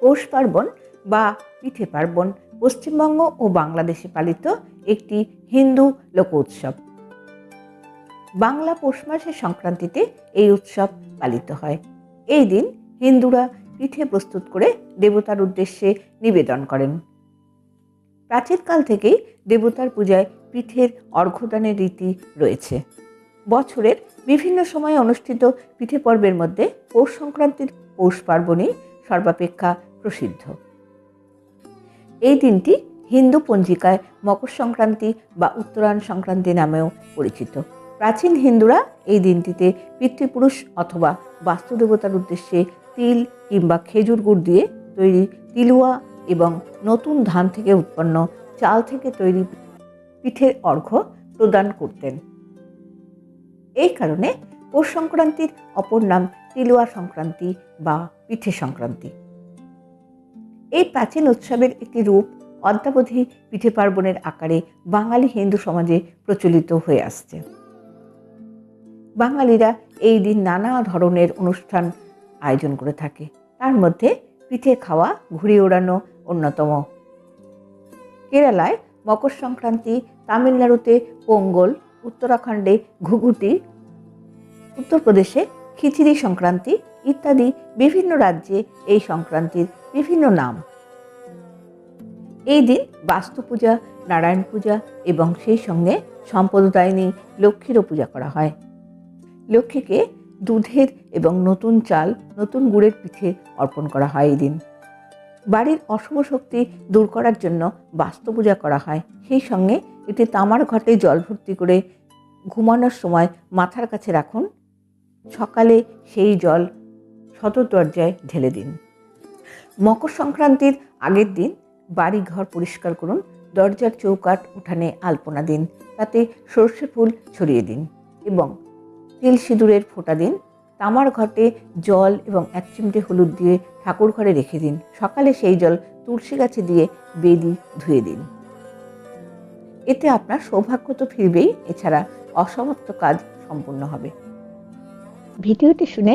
পৌষ পার্বণ বা পিঠে পার্বণ পশ্চিমবঙ্গ ও বাংলাদেশে পালিত একটি হিন্দু লোক উৎসব। বাংলা পৌষ মাসের সংক্রান্তিতে এই উৎসব পালিত হয়। এই দিন হিন্দুরা পিঠে প্রস্তুত করে দেবতার উদ্দেশ্যে নিবেদন করেন। প্রাচীনকাল থেকেই দেবতার পূজায় পিঠের অর্ঘ্যদানের রীতি রয়েছে। বছরের বিভিন্ন সময়ে অনুষ্ঠিত পিঠে পর্বের মধ্যে পৌষ সংক্রান্তির পৌষ পার্বণই সর্বাপেক্ষা প্রসিদ্ধ। এই দিনটি হিন্দু পঞ্জিকায় মকর সংক্রান্তি বা উত্তরায়ণ সংক্রান্তি নামেও পরিচিত। প্রাচীন হিন্দুরা এই দিনটিতে পিতৃপুরুষ অথবা বাস্তুদেবতার উদ্দেশ্যে তিল কিংবা খেজুর গুড় দিয়ে তৈরি তিলুয়া এবং নতুন ধান থেকে উৎপন্ন চাল থেকে তৈরি পিঠের অর্ঘ্য প্রদান করতেন। এই কারণে পৌষ সংক্রান্তির অপর নাম তিলুয়া সংক্রান্তি বা পিঠে সংক্রান্তি। এই প্রাচীন উৎসবের একটি রূপ অদ্যাবধি পিঠে পার্বণের আকারে বাঙালি হিন্দু সমাজে প্রচলিত হয়ে আসছে। বাঙালিরা এই দিন নানা ধরনের অনুষ্ঠান আয়োজন করে থাকে। তার মধ্যে পিঠে খাওয়া, ঘুড়ি ওড়ানো অন্যতম। কেরালায় মকর সংক্রান্তি, তামিলনাড়ুতে পোঙ্গল, উত্তরাখণ্ডে ঘুঘুটি, উত্তরপ্রদেশে খিচিড়ি সংক্রান্তি ইত্যাদি বিভিন্ন রাজ্যে এই সংক্রান্তির বিভিন্ন নাম। এই দিন বাস্তু পূজা, নারায়ণ পূজা এবং সেই সঙ্গে সম্পদদায়িনী লক্ষ্মীরও পূজা করা হয়। লক্ষ্মীকে দুধের এবং নতুন চাল, নতুন গুড়ের পিঠে অর্পণ করা হয় এই দিন। বাড়ির অশুভ শক্তি দূর করার জন্য বাস্তু পূজা করা হয়। সেই সঙ্গে এটি তামার ঘটে জল ভর্তি করে ঘুমানোর সময় মাথার কাছে রাখুন। সকালে সেই জল সদর দরজায় ঢেলে দিন। মকর সংক্রান্তির আগের দিন বাড়ি ঘর পরিষ্কার করুন, দরজার চৌকাট উঠানে আলপনা দিন, তাতে সর্ষে ফুল ছড়িয়ে দিন এবং তিল সিঁদুরের ফোঁটা দিন, তামার ঘটে জল এবং এক চিমটে হলুদ দিয়ে ঠাকুর ঘরে রেখে দিন, সকালে সেই জল তুলসী গাছে দিয়ে বেদি ধুয়ে দিন। এতে আপনার সৌভাগ্য তো ফিরবেই, এছাড়া অসমাপ্ত কাজ সম্পূর্ণ হবে। ভিডিওটি শুনে